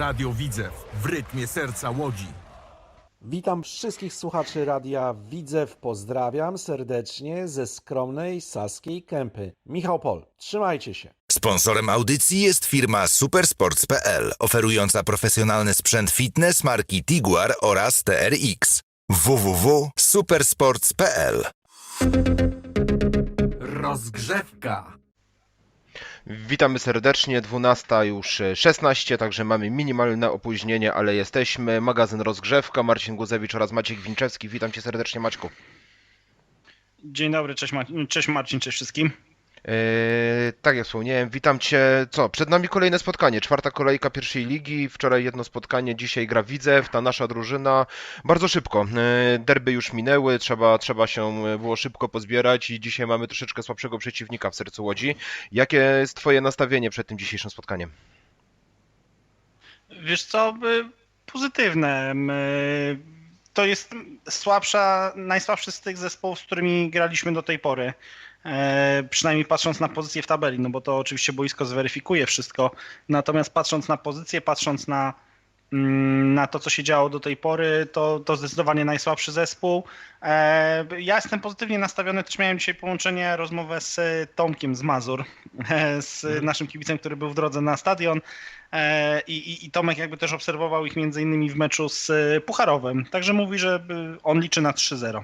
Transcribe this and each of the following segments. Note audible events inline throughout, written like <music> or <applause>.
Radio Widzew w rytmie serca Łodzi. Witam wszystkich słuchaczy Radia Widzew. Pozdrawiam serdecznie ze skromnej Saskiej Kępy. Michał Pol, trzymajcie się. Sponsorem audycji jest firma Supersports.pl, oferująca profesjonalny sprzęt fitness marki Tiguar oraz TRX. www.supersports.pl Rozgrzewka. Witamy serdecznie, 12 już e, 16, także mamy minimalne opóźnienie, ale jesteśmy. Magazyn Rozgrzewka, Marcin Guzewicz oraz Maciek Winczewski. Witam Cię serdecznie Maćku. Dzień dobry, cześć, Mar- cześć Marcin, cześć wszystkim. Eee, tak jak wspomniałem, witam Cię. Co, przed nami kolejne spotkanie, czwarta kolejka pierwszej ligi, wczoraj jedno spotkanie, dzisiaj gra Widzew, ta nasza drużyna. Bardzo szybko, eee, derby już minęły, trzeba, trzeba się e, było szybko pozbierać i dzisiaj mamy troszeczkę słabszego przeciwnika w sercu Łodzi. Jakie jest Twoje nastawienie przed tym dzisiejszym spotkaniem? Wiesz co, pozytywne. y, To jest słabsza, najsłabszy z tych zespołów, z którymi graliśmy do tej pory. E, Przynajmniej patrząc na pozycję w tabeli, no bo to oczywiście boisko zweryfikuje wszystko. Natomiast patrząc na pozycję, patrząc na, mm, na to, co się działo do tej pory, to, to zdecydowanie najsłabszy zespół. E, Ja jestem pozytywnie nastawiony. Też miałem dzisiaj połączenie, rozmowę z Tomkiem z Mazur, <laughs> z naszym kibicem, który był w drodze na stadion. E, I, i, I Tomek jakby też obserwował ich między innymi w meczu z Pucharowem. Także mówi, że y, on liczy na 3-0.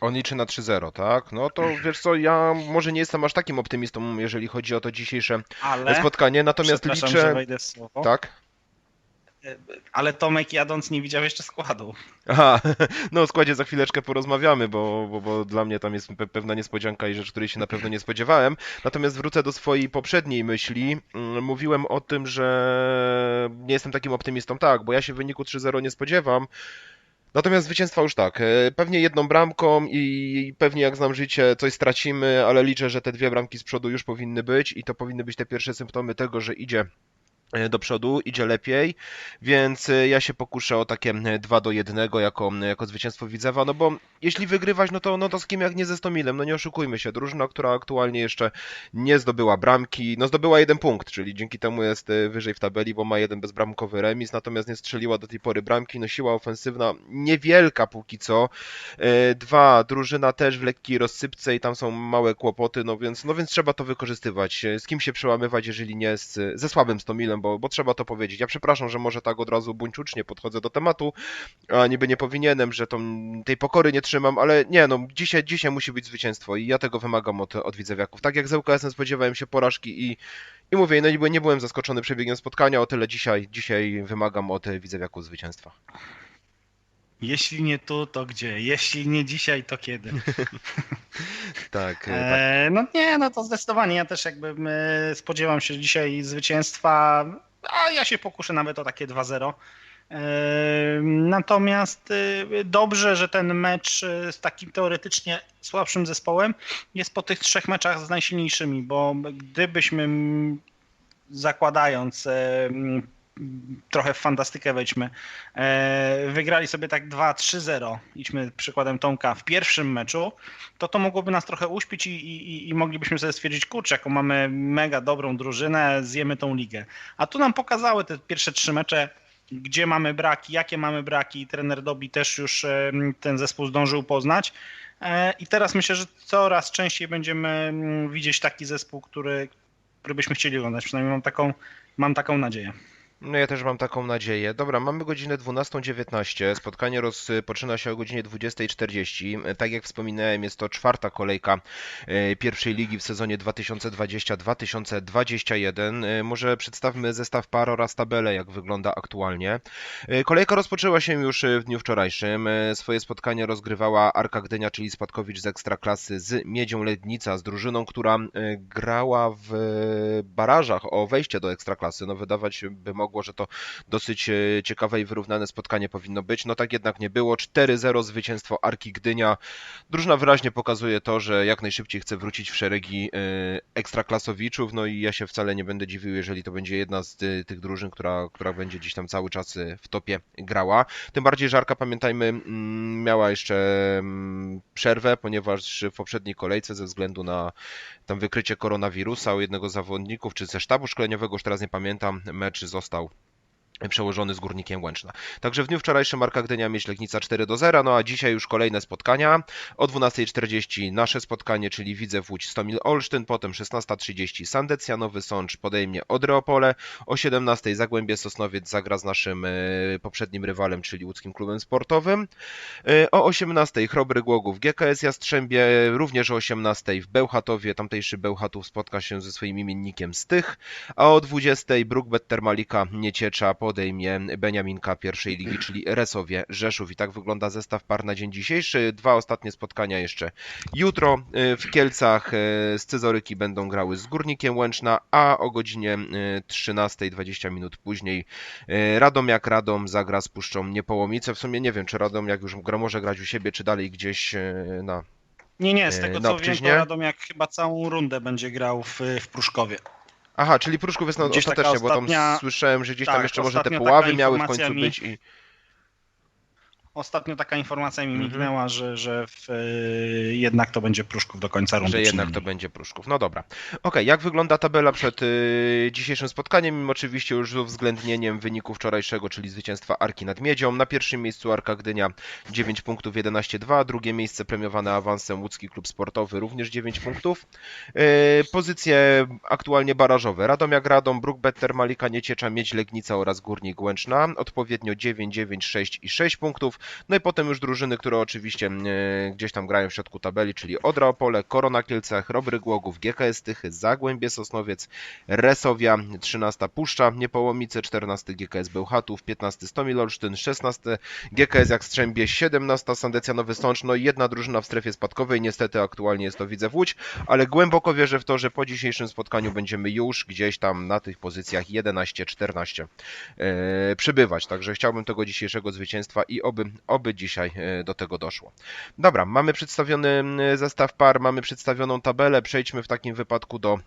On liczy na 3-0, tak? No to wiesz co, ja może nie jestem aż takim optymistą, jeżeli chodzi o to dzisiejsze Ale, spotkanie, natomiast przepraszam, że liczę. wejdę w słowo, Tak? ale Tomek jadąc nie widział jeszcze składu. Aha, <laughs> no o składzie za chwileczkę porozmawiamy, bo, bo, bo dla mnie tam jest pe- pewna niespodzianka i rzecz, której się na pewno nie spodziewałem. Natomiast wrócę do swojej poprzedniej myśli. Mm, Mówiłem o tym, że nie jestem takim optymistą, tak, bo ja się w wyniku 3-0 nie spodziewam. Natomiast zwycięstwa już tak. E, Pewnie jedną bramką i pewnie jak znam życie coś stracimy, ale liczę, że te dwie bramki z przodu już powinny być i to powinny być te pierwsze symptomy tego, że idzie do przodu, idzie lepiej, więc e, ja się pokuszę o takie e, 2 do 1 jako, jako zwycięstwo Widzewa, no bo jeśli wygrywać, no to, no to z kim jak nie ze Stomilem, no nie oszukujmy się, drużyna, która aktualnie jeszcze nie zdobyła bramki, no zdobyła jeden punkt, czyli dzięki temu jest e, wyżej w tabeli, bo ma jeden bezbramkowy remis, natomiast nie strzeliła do tej pory bramki, no siła ofensywna niewielka póki co, E, dwa, drużyna też w lekkiej rozsypce i tam są małe kłopoty, no więc, no więc trzeba to wykorzystywać. E, Z kim się przełamywać, jeżeli nie z, ze słabym Stomilem, bo, bo trzeba to powiedzieć. Ja przepraszam, że może tak od razu buńczucznie podchodzę do tematu, a niby nie powinienem, że tą, tej pokory nie trzymam, ale nie, no dzisiaj, dzisiaj musi być zwycięstwo i ja tego wymagam od, od widzewiaków. Tak jak z ŁKS-em spodziewałem się porażki i, i mówię, no nie, nie byłem zaskoczony przebiegiem spotkania, o tyle dzisiaj, dzisiaj wymagam od widzewiaków zwycięstwa. Jeśli nie tu, to gdzie? Jeśli nie dzisiaj, to kiedy? Tak, <laughs> tak. E, no nie, no to zdecydowanie. Ja też jakby e, spodziewam się dzisiaj zwycięstwa, a ja się pokuszę nawet o takie 2-0. E, Natomiast e, dobrze, że ten mecz z takim teoretycznie słabszym zespołem jest po tych trzech meczach z najsilniejszymi, bo gdybyśmy zakładając trochę w fantastykę wejdźmy, e, wygrali sobie tak 2-3-0, idźmy przykładem Tomka, w pierwszym meczu, to to mogłoby nas trochę uśpić i, i, i moglibyśmy sobie stwierdzić, kurczę, jaką mamy mega dobrą drużynę, zjemy tą ligę. A tu nam pokazały te pierwsze trzy mecze, gdzie mamy braki, jakie mamy braki. Trener Dobi też już e, ten zespół zdążył poznać. E, I teraz myślę, że coraz częściej będziemy mm, widzieć taki zespół, który, który byśmy chcieli oglądać. Przynajmniej mam taką, mam taką nadzieję. No ja też mam taką nadzieję. Dobra, mamy godzinę 12.19. Spotkanie rozpoczyna się o godzinie 20.40. Tak jak wspominałem, jest to czwarta kolejka e, pierwszej ligi w sezonie 2020-2021. E, Może przedstawmy zestaw par oraz tabelę, jak wygląda aktualnie. E, Kolejka rozpoczęła się już w dniu wczorajszym. Swoje spotkanie rozgrywała Arka Gdynia, czyli Spadkowicz z Ekstraklasy z Miedzią Lednica, z drużyną, która grała w barażach o wejście do Ekstraklasy. No wydawać by mogło, że to dosyć e, ciekawe i wyrównane spotkanie powinno być. No tak jednak nie było. 4-0 zwycięstwo Arki Gdynia. Drużyna wyraźnie pokazuje to, że jak najszybciej chce wrócić w szeregi e, ekstraklasowiczów. No i ja się wcale nie będę dziwił, jeżeli to będzie jedna z ty- tych drużyn, która, która będzie gdzieś tam cały czas e, w topie grała. Tym bardziej, że Arka, pamiętajmy, mm, miała jeszcze mm, przerwę, ponieważ w poprzedniej kolejce ze względu na tam wykrycie koronawirusa u jednego z zawodników, czy ze sztabu szkoleniowego, już teraz nie pamiętam, mecz został przełożony z Górnikiem Łęczna. Także w dniu wczorajszym Marka Gdynia Mieść Legnica 4 do 0, no a dzisiaj już kolejne spotkania. O 12.40 nasze spotkanie, czyli Widzew Łódź Stomil Olsztyn, potem 16.30 Sandecja Nowy Sącz podejmie Odreopole, o 17.00 Zagłębie Sosnowiec zagra z naszym e, poprzednim rywalem, czyli łódzkim klubem sportowym. E, O 18.00 Chrobry Głogów GKS Jastrzębie, również o 18.00 w Bełchatowie, tamtejszy Bełchatów spotka się ze swoim imiennikiem Stych, a o 20.00 Brookbet Termalika Nieciecza podejmie Beniaminka pierwszej ligi, czyli Resowie Rzeszów. I tak wygląda zestaw par na dzień dzisiejszy. Dwa ostatnie spotkania jeszcze jutro y, w Kielcach. y, Scyzoryki będą grały z Górnikiem Łęczna, a o godzinie y, 13.20 minut później y, Radomiak Radom zagra z Puszczą Niepołomice. W sumie nie wiem, czy Radomiak już gra, może grać u siebie, czy dalej gdzieś y, na... Nie, nie, z tego co wiem, to Radomiak chyba całą rundę będzie grał w, w Pruszkowie. Aha, czyli Pruszków jest na Gdzieś ostatecznie, bo tam ostatnia- słyszałem, że gdzieś tam tak, jeszcze może te puławy miały w informacja końcu mi- być i... Ostatnio taka informacja mi Mhm. mignęła, że, że w, y, jednak to będzie Pruszków do końca rundy. Że jednak to będzie Pruszków. No dobra. Okej, jak wygląda tabela przed y, dzisiejszym spotkaniem? Oczywiście już z uwzględnieniem wyniku wczorajszego, czyli zwycięstwa Arki nad Miedzią. Na pierwszym miejscu Arka Gdynia 9 punktów 11-2. Drugie miejsce premiowane awansem Łódzki Klub Sportowy również 9 punktów. Y, pozycje aktualnie barażowe. Radomiak Radom, Brookbet Termalika Nieciecza, Miedź Legnica oraz Górnik Łęczna. Odpowiednio 9, 9, 6 i 6 punktów. No i potem już drużyny, które oczywiście e, gdzieś tam grają w środku tabeli, czyli Odra Opole, Korona Kielce, Chrobry Głogów, GKS Tychy, Zagłębie Sosnowiec, Resowia, 13 Puszcza, Niepołomice, 14 GKS Bełchatów, 15 Stomil Olsztyn, 16 GKS Jastrzębie, 17 Sandecja Nowy Sącz, no i jedna drużyna w strefie spadkowej, niestety aktualnie jest to Widzew Łódź, ale głęboko wierzę w to, że po dzisiejszym spotkaniu będziemy już gdzieś tam na tych pozycjach 11-14 e, przybywać, także chciałbym tego dzisiejszego zwycięstwa i oby, oby dzisiaj e, do tego doszło. Dobra, mamy przedstawiony mm, zestaw par, mamy przedstawioną tabelę. Przejdźmy w takim wypadku do e,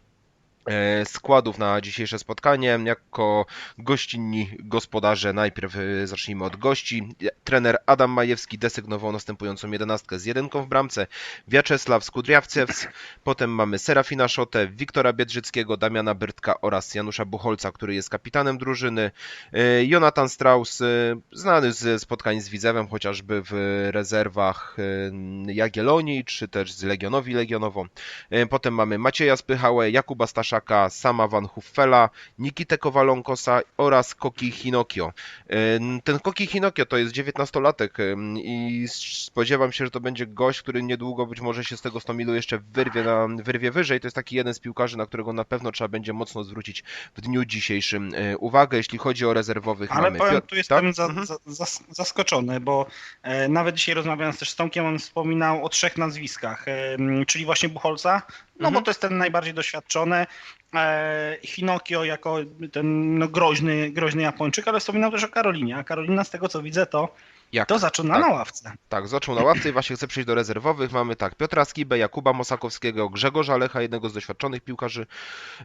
składów na dzisiejsze spotkanie. Jako gościnni gospodarze, najpierw e, zacznijmy od gości. Trener Adam Majewski desygnował następującą jedenastkę z jedynką w bramce. Wiaczesław Skudriawcews, potem mamy Serafina Szotę, Wiktora Biedrzyckiego, Damiana Byrtka oraz Janusza Bucholca, który jest kapitanem drużyny. E, Jonathan Strauss, e, znany ze spotkań z Widzewem, chociażby w rezerwach e, Jagiellonii, czy też z Legionowi Legionowo. E, Potem mamy Macieja Spychałę, Jakuba Staszaka, Sama Van Huffela, Nikitę Kowalonkosa oraz Koki Hinokio. Ten Koki Hinokio to jest 19-latek e, i spodziewam się, że to będzie gość, który niedługo być może się z tego Stomilu jeszcze wyrwie, na, wyrwie wyżej. To jest taki jeden z piłkarzy, na którego na pewno trzeba będzie mocno zwrócić w dniu dzisiejszym e, uwagę. Jeśli chodzi o rezerwowych, Ale mamy powiem, tu jestem tak? za, Mhm. za, zas- zaskoczony, bo e, nawet dzisiaj rozmawiając też z Tomkiem, on wspominał o trzech nazwiskach, e, czyli właśnie Bucholca, no Mhm. bo to jest ten najbardziej doświadczony, e, Hinokio jako ten no, groźny, groźny Japończyk, ale wspominał też o Karolinie, a Karolina z tego co widzę to, Jak? to zaczyna Tak. na ławce. Tak, zaczął na ławce i właśnie chcę przejść do rezerwowych. Mamy tak, Piotra Skibę, Jakuba Mosakowskiego, Grzegorza Lecha, jednego z doświadczonych piłkarzy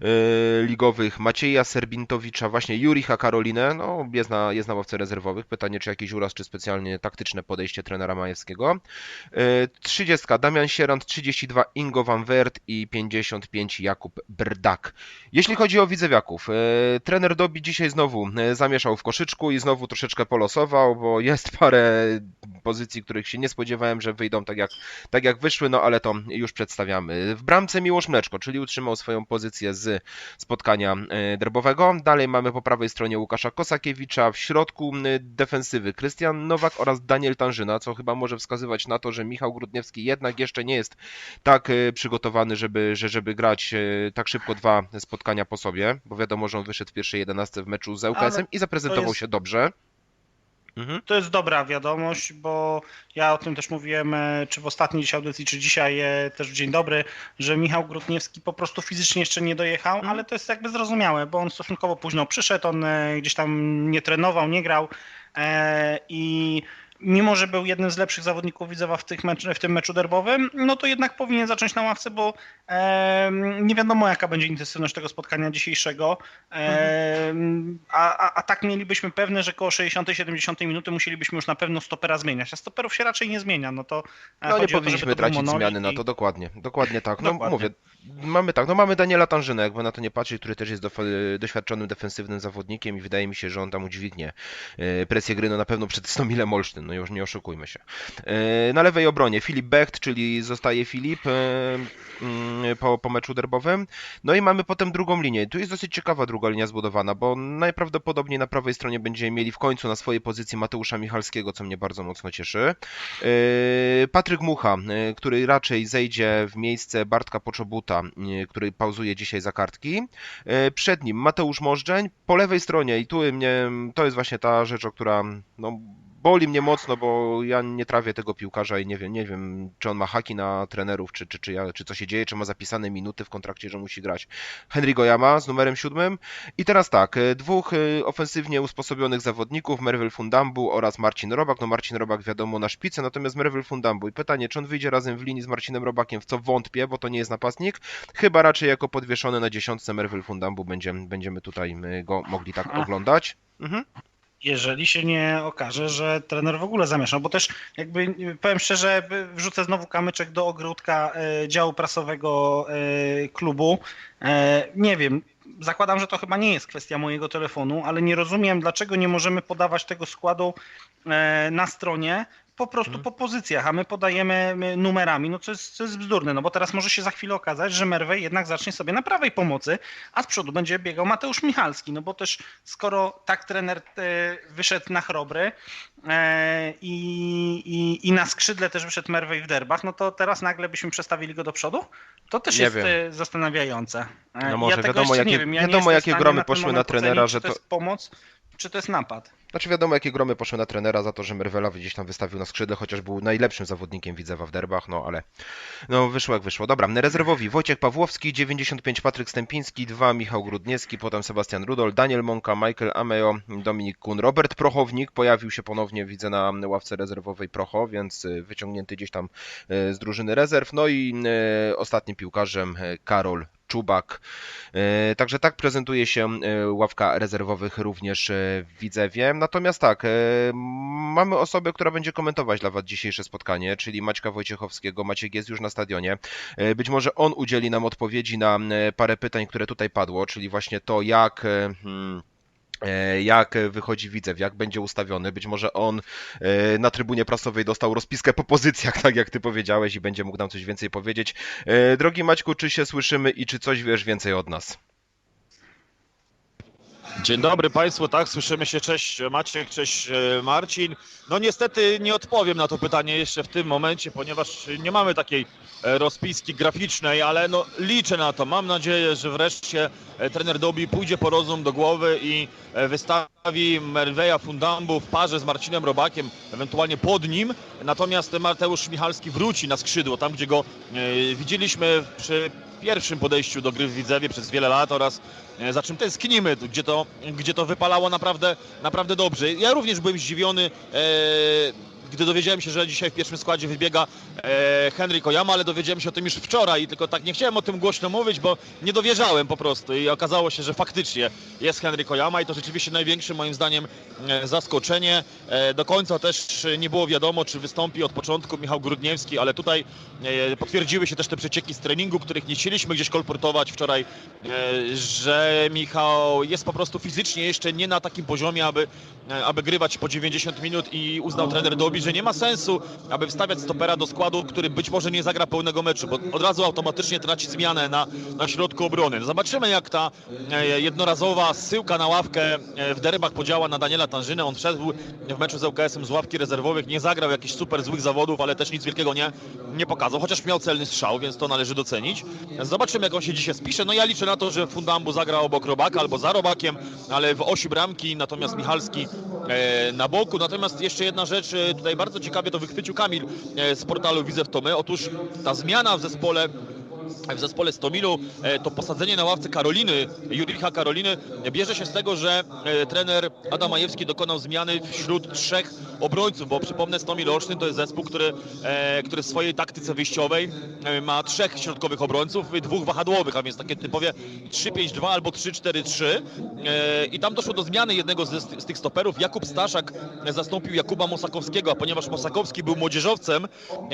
yy, ligowych, Macieja Serbintowicza, właśnie Juricha Karolinę, no jest na, jest na ławce rezerwowych. Pytanie, czy jakiś uraz, czy specjalnie taktyczne podejście trenera Majewskiego. Yy, 30 Damian Sierant, 32 Ingo Van Wert i 55 Jakub Brdak. Jeśli chodzi o widzewiaków, yy, trener Dobi dzisiaj znowu yy, zamieszał w koszyczku i znowu troszeczkę polosował, bo jest parę pozycji, których się nie spodziewałem, że wyjdą tak jak, tak jak wyszły, no ale to już przedstawiamy. W bramce Miłosz Mleczko, czyli utrzymał swoją pozycję z spotkania e, derbowego. Dalej mamy po prawej stronie Łukasza Kosakiewicza, w środku defensywy Krystian Nowak oraz Daniel Tanżyna, co chyba może wskazywać na to, że Michał Grudniewski jednak jeszcze nie jest tak e, przygotowany, żeby, że, żeby grać e, tak szybko dwa spotkania po sobie, bo wiadomo, że on wyszedł w pierwszej 11 w meczu z ŁKS-em i zaprezentował jest- się dobrze. Mhm. To jest dobra wiadomość, bo ja o tym też mówiłem, e, czy w ostatniej dzisiaj audycji, czy dzisiaj e, też w Dzień Dobry, że Michał Grudniewski po prostu fizycznie jeszcze nie dojechał, ale to jest jakby zrozumiałe, bo on stosunkowo późno przyszedł, on e, gdzieś tam nie trenował, nie grał i mimo że był jednym z lepszych zawodników Widzewa w, tych mecz, w tym meczu derbowym, no to jednak powinien zacząć na ławce, bo em, nie wiadomo jaka będzie intensywność tego spotkania dzisiejszego, em, a, a, a tak mielibyśmy pewne, że koło 60-70 minuty musielibyśmy już na pewno stopera zmieniać, a stoperów się raczej nie zmienia, no to e, No nie powinniśmy to tracić zmiany na i- to, dokładnie, dokładnie tak. No Dokładnie. mówię, mamy tak, no mamy Daniela Tanżynę, jakby na to nie patrzeć, który też jest dof- doświadczonym defensywnym zawodnikiem i wydaje mi się, że on tam udźwignie e, presję gry, no na pewno przed Stomilem Olsztyn, no już nie oszukujmy się. E, Na lewej obronie Filip Becht, czyli zostaje Filip e, mm, po, po meczu derbowym. No i mamy potem drugą linię. Tu jest dosyć ciekawa druga linia zbudowana, bo najprawdopodobniej na prawej stronie będziemy mieli w końcu na swojej pozycji Mateusza Michalskiego, co mnie bardzo mocno cieszy. Yy, Patryk Mucha, który raczej zejdzie w miejsce Bartka Poczobuta, który pauzuje dzisiaj za kartki. Przed nim Mateusz Możdżeń, po lewej stronie i tu mnie, to jest właśnie ta rzecz, o która no, boli mnie mocno, bo ja nie trawię tego piłkarza i nie wiem, nie wiem czy on ma haki na trenerów, czy, czy, czy, ja, czy co się dzieje, czy ma zapisane minuty w kontrakcie, że musi grać. Henry Goyama z numerem siódmym. I teraz tak, yy, dwóch yy, ofensywnie usposobionych zawodników, Mervel Fundambu oraz Marcin Robak. No Marcin Robak wiadomo na szpicy, natomiast Mervel Fundambu. I pytanie, czy on wyjdzie razem w linii z Marcinem Robakiem, w co wątpię, bo to nie jest napastnik. Chyba raczej jako podwieszony na dziesiątce Mervel Fundambu będziemy, będziemy tutaj y, go mogli tak oglądać. Mhm. Jeżeli się nie okaże, że trener w ogóle zamieszał, bo też jakby powiem szczerze, wrzucę znowu kamyczek do ogródka y, działu prasowego y, klubu. E, Nie wiem, zakładam, że to chyba nie jest kwestia mojego telefonu, ale nie rozumiem, dlaczego nie możemy podawać tego składu e, na stronie po prostu po pozycjach, a my podajemy numerami, no co jest, co jest bzdurne, no bo teraz może się za chwilę okazać, że Merwej jednak zacznie sobie na prawej pomocy, a z przodu będzie biegał Mateusz Michalski, no bo też skoro tak trener e, wyszedł na chrobry e, i, i, i na skrzydle też wyszedł Merwej w derbach, no to teraz nagle byśmy przestawili go do przodu? To też Nie jest wiem. e, zastanawiające. No może ja wiadomo, jeszcze nie jakie- wiem. Ja nie wiadomo, w jakie gromy poszły na trenera, że to to- jest pomoc, czy to jest napad. Znaczy wiadomo, jakie gromy poszły na trenera za to, że Merwela gdzieś tam wystawił na skrzydle, chociaż był najlepszym zawodnikiem Widzewa w derbach, no ale no wyszło jak wyszło. Dobra, rezerwowi Wojciech Pawłowski, 95 Patryk Stępiński, 2 Michał Grudniewski, potem Sebastian Rudol, Daniel Monka, Michael Ameo, Dominik Kun, Robert Prochownik, pojawił się ponownie, widzę na ławce rezerwowej Procho, więc y, wyciągnięty gdzieś tam y, z drużyny rezerw, no i y, ostatnim piłkarzem Karol Czubak. E, Także tak prezentuje się e, ławka rezerwowych również e, w Widzewie. Natomiast tak, mamy osobę, która będzie komentować dla Was dzisiejsze spotkanie, czyli Maćka Wojciechowskiego. Maciek jest już na stadionie. Być może on udzieli nam odpowiedzi na parę pytań, które tutaj padło, czyli właśnie to, jak. hmm, Jak wychodzi Widzew, jak będzie ustawiony. Być może on e, na trybunie prasowej dostał rozpiskę po pozycjach, tak jak ty powiedziałeś, i będzie mógł nam coś więcej powiedzieć. E, Drogi Maćku, czy się słyszymy i czy coś wiesz więcej od nas? Dzień dobry Państwu, tak, słyszymy się, cześć Maciek, cześć e, Marcin. No niestety nie odpowiem na to pytanie jeszcze w tym momencie, ponieważ nie mamy takiej e, rozpiski graficznej, ale no liczę na to. Mam nadzieję, że wreszcie e, trener Dobi pójdzie po rozum do głowy i wystawi Merweja Fundambu w parze z Marcinem Robakiem, ewentualnie pod nim. Natomiast Mateusz Michalski wróci na skrzydło, tam gdzie go widzieliśmy przy pierwszym podejściu do gry w Widzewie przez wiele lat oraz e, za czym tęsknimy, gdzie to, gdzie to wypalało naprawdę, naprawdę dobrze. Ja również byłem zdziwiony, e, gdy dowiedziałem się, że dzisiaj w pierwszym składzie wybiega e, Henry Kojama, ale dowiedziałem się o tym już wczoraj i tylko tak nie chciałem o tym głośno mówić, bo nie dowierzałem po prostu i okazało się, że faktycznie jest Henry Kojama i to rzeczywiście największe moim zdaniem e, zaskoczenie. E, do końca też nie było wiadomo, czy wystąpi od początku Michał Grudniewski, ale tutaj e, potwierdziły się też te przecieki z treningu, których nie chcieliśmy gdzieś kolportować wczoraj, że Michał jest po prostu fizycznie jeszcze nie na takim poziomie, aby, aby grywać po 90 minut i uznał trener Dobi, że nie ma sensu, aby wstawiać stopera do składu, który być może nie zagra pełnego meczu, bo od razu automatycznie traci zmianę na, na środku obrony. Zobaczymy jak ta e, jednorazowa syłka na ławkę e, w derbach podziała na Daniela Tanżynę. On wszedł w meczu z ŁKS-em z ławki rezerwowych, nie zagrał jakichś super złych zawodów, ale też nic wielkiego nie, nie pokazał, chociaż miał celny strzał, więc to należy docenić. Zobaczymy jak on się dzisiaj spisze. No ja liczę na to, że Fundambu zagra obok Robaka albo za Robakiem, ale w osi bramki, natomiast Michalski e, na boku. Natomiast jeszcze jedna rzecz, e, bardzo ciekawie to wychwycił Kamil e, z portalu Widzew to my. Otóż ta zmiana w zespole w zespole Stomilu, e, to posadzenie na ławce Karoliny, Juricha Karoliny, bierze się z tego, że e, trener Adam Majewski dokonał zmiany wśród trzech obrońców, bo przypomnę Stomil Olsztyn to jest zespół, który, e, który w swojej taktyce wyjściowej ma trzech środkowych obrońców i dwóch wahadłowych, a więc takie typowie 3-5-2 albo 3-4-3 e, i tam doszło do zmiany jednego z, tych stoperów. Jakub Staszak zastąpił Jakuba Mosakowskiego, a ponieważ Mosakowski był młodzieżowcem,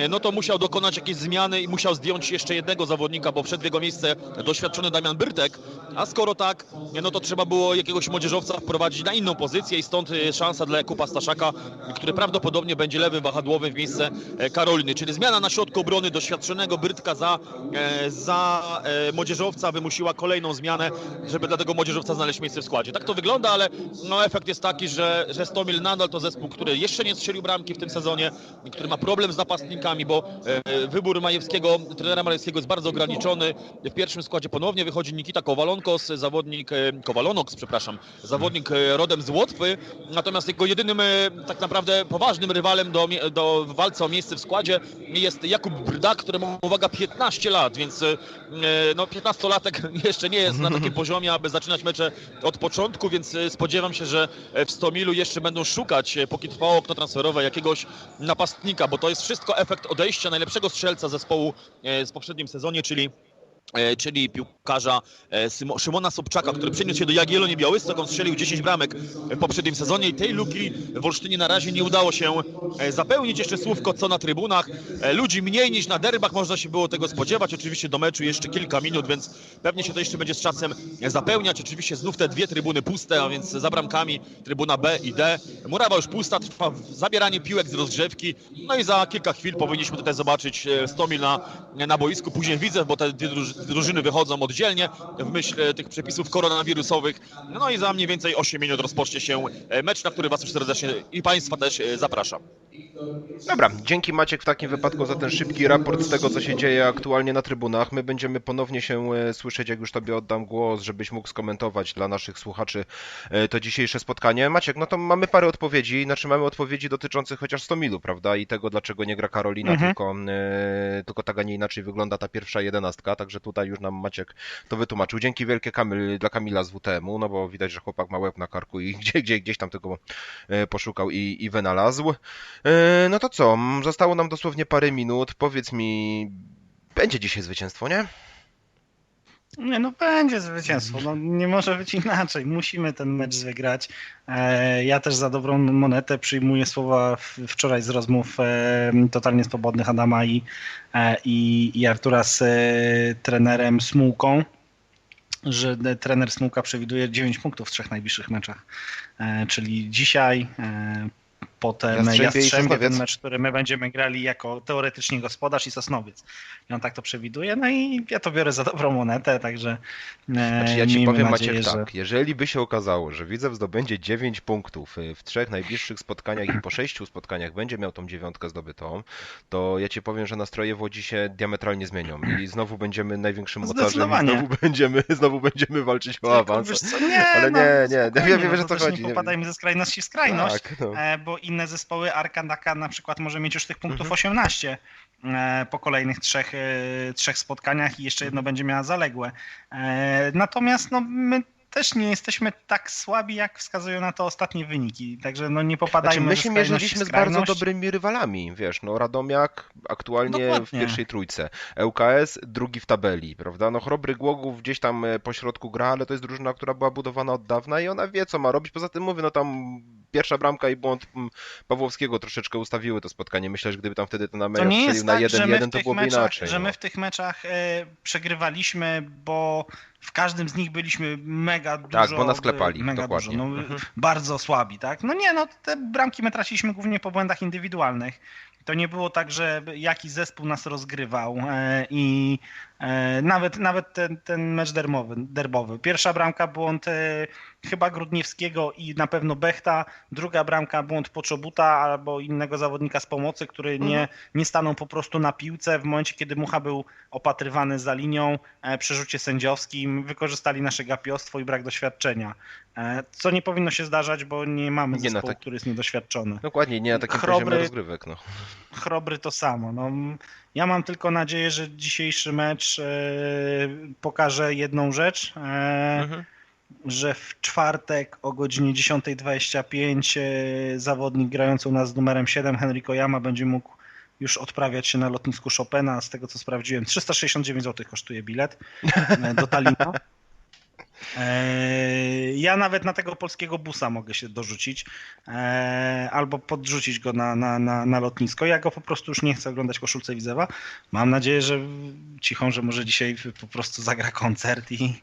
no to musiał dokonać jakiejś zmiany i musiał zdjąć jeszcze jednego zawodnika, bo wszedł w jego miejsce doświadczony Damian Byrtek, a skoro tak, no to trzeba było jakiegoś młodzieżowca wprowadzić na inną pozycję i stąd e, szansa dla Jakuba Staszaka, który prawdopodobnie będzie lewym wahadłowym w miejsce e, Karoliny, czyli zmiana na środku obrony doświadczonego Byrtka za, e, za młodzieżowca wymusiła kolejną zmianę, żeby dla tego młodzieżowca znaleźć miejsce w składzie. Tak to wygląda, ale no, efekt jest taki, że, że Stomil nadal to zespół, który jeszcze nie strzelił bramki w tym sezonie, który ma problem z napastnikami, bo wybór Majewskiego, trenera Majewskiego jest bardzo ograniczony. W pierwszym składzie ponownie wychodzi Nikita Kowalonkos, zawodnik, e, Kowalonoks, przepraszam, zawodnik e, rodem z Łotwy, natomiast jego jedynym e, tak naprawdę poważnym rywalem do, do walce o miejsce w składzie jest Jakub Brda, któremu uwaga 15 lat, więc no 15-latek <laughs> jeszcze nie jest na takim poziomie, aby zaczynać mecze od początku, więc spodziewam się, że w Stomilu jeszcze będą szukać, póki trwało okno transferowe, jakiegoś napastnika, bo to jest wszystko efekt odejścia najlepszego strzelca zespołu z poprzednim sezonie, czyli czyli piłkarza e, Szymona Sobczaka, który przeniósł się do Jagiellonii Białystok, on strzelił 10 bramek w poprzednim sezonie i tej luki w Olsztynie na razie nie udało się e, zapełnić. Jeszcze słówko co na trybunach. E, Ludzi mniej niż na derbach, można się było tego spodziewać. Oczywiście do meczu jeszcze kilka minut, więc pewnie się to jeszcze będzie z czasem zapełniać. Oczywiście znów te dwie trybuny puste, a więc za bramkami trybuna B i D. Murawa już pusta, trwa zabieranie piłek z rozgrzewki. No i za kilka chwil powinniśmy tutaj zobaczyć e, Stomil na, na boisku. Później Widzew, bo te dwie druż- drużyny wychodzą oddzielnie w myśl e, tych przepisów koronawirusowych. No i za mniej więcej 8 minut rozpocznie się e, mecz, na który Was serdecznie i Państwa też e, zapraszam. Dobra, dzięki Maciek w takim wypadku za ten szybki raport z tego, co się dzieje aktualnie na trybunach. My będziemy ponownie się e, słyszeć, jak już Tobie oddam głos, żebyś mógł skomentować dla naszych słuchaczy e, to dzisiejsze spotkanie. Maciek, no to mamy parę odpowiedzi, znaczy mamy odpowiedzi dotyczących chociaż Stomilu, prawda, i tego, dlaczego nie gra Karolina, Mhm. tylko, e, tylko tak, a nie inaczej wygląda ta pierwsza jedenastka, także tutaj już nam Maciek to wytłumaczył. Dzięki wielkie Kamil, dla Kamila z WTM-u, no bo widać, że chłopak ma łeb na karku i <laughs> gdzie, gdzie, gdzieś tam tego poszukał i, i wynalazł. No to co? Zostało nam dosłownie parę minut. Powiedz mi, będzie dzisiaj zwycięstwo, nie? Nie, no będzie zwycięstwo. No, nie może być inaczej. Musimy ten mecz wygrać. E, ja też za dobrą monetę przyjmuję słowa wczoraj z rozmów e, totalnie swobodnych Adama i, e, i, Artura z trenerem Smułką, że trener Smułka przewiduje 9 punktów w trzech najbliższych meczach. Czyli dzisiaj, potem Jastrzębie i Jastrzębie, ten mecz, który my będziemy grali jako teoretycznie gospodarz i Sosnowiec. I on tak to przewiduje, no i ja to biorę za dobrą monetę, także e, Znaczy ja ci powiem nadzieję, Maciek że... tak, jeżeli by się okazało, że Widzew zdobędzie 9 punktów y, w trzech najbliższych spotkaniach i po <clears throat> sześciu spotkaniach będzie miał tą dziewiątkę zdobytą, to ja ci powiem, że nastroje w Łodzi się diametralnie zmienią i znowu będziemy największym i Zdecydowanie. znowu będziemy, <laughs> znowu będziemy walczyć o awans. nie, Ale no, nie, nie, spokojnie, ja wiem, no że to to chodzi, Nie nie- popadajmy ze skrajności w skrajność, Tak, no. e, bo inne zespoły, Arka Daka na przykład może mieć już tych punktów Mhm. 18 e, po kolejnych trzech, e, trzech spotkaniach i jeszcze jedno będzie miała zaległe. E, Natomiast no, my też nie jesteśmy tak słabi, jak wskazują na to ostatnie wyniki, także no nie popadajmy Znaczy, my się w mierzyliśmy z bardzo dobrymi rywalami, wiesz, no Radomiak aktualnie w Dokładnie. pierwszej trójce, ŁKS drugi w tabeli, prawda, no Chrobry Głogów gdzieś tam po środku gra, ale to jest drużyna, która była budowana od dawna i ona wie, co ma robić, poza tym mówię, no tam pierwsza bramka i błąd Pawłowskiego troszeczkę ustawiły to spotkanie, myślę, że gdyby tam wtedy ten nie strzelił na tak, że my 1-1, w to byłoby meczach, inaczej. że no. my w tych meczach e, przegrywaliśmy, bo w każdym z nich byliśmy mega dużo. Tak, bo nas klepali, mega dokładnie. Dużo, no, Mhm. Bardzo słabi, tak? No nie, no te bramki my traciliśmy głównie po błędach indywidualnych. To nie było tak, że jakiś zespół nas rozgrywał e, i nawet, nawet ten, ten mecz dermowy, derbowy. Pierwsza bramka błąd e, chyba Grudniewskiego i na pewno Bechta, druga bramka błąd Poczobuta albo innego zawodnika z pomocy, który nie, nie stanął po prostu na piłce w momencie, kiedy Mucha był opatrywany za linią, e, przerzucie sędziowskim, wykorzystali nasze gapiostwo i brak doświadczenia. E, Co nie powinno się zdarzać, bo nie mamy Nie na zespołu, tak- który jest niedoświadczony. Dokładnie, nie na takim Chrobry- poziomie rozgrywek, no. Chrobry to samo. No, Ja mam tylko nadzieję, że dzisiejszy mecz e, pokaże jedną rzecz, e, Mhm. że w czwartek o godzinie 10.25 e, zawodnik grający u nas z numerem 7, Henry Koyama, będzie mógł już odprawiać się na lotnisku Chopina. Z tego co sprawdziłem, 369 zł kosztuje bilet do Talina. <laughs> E, Ja nawet na tego polskiego busa mogę się dorzucić e, albo podrzucić go na, na, na, na lotnisko. Ja go po prostu już nie chcę oglądać koszulce Widzewa. Mam nadzieję, że cichą, że może dzisiaj po prostu zagra koncert i,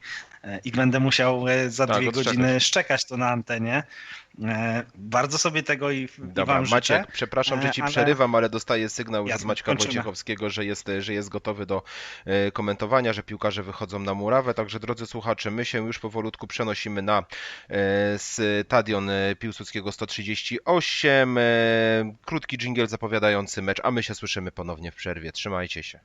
i będę musiał e, za Tak, dwie godziny szczekać to na antenie. E, Bardzo sobie tego i, Dobra, wam życzę. Maciek, przepraszam, że ci E, ale- przerywam, ale dostaję sygnał już Jasne, Maćka kończymy. Wojciechowskiego, że jest, że jest gotowy do komentowania, że piłkarze wychodzą na murawę. Także drodzy słuchacze, my się już powolutku przenosimy na stadion Piłsudskiego 138. E, Krótki dżingiel zapowiadający mecz, a my się słyszymy ponownie w przerwie. Trzymajcie się.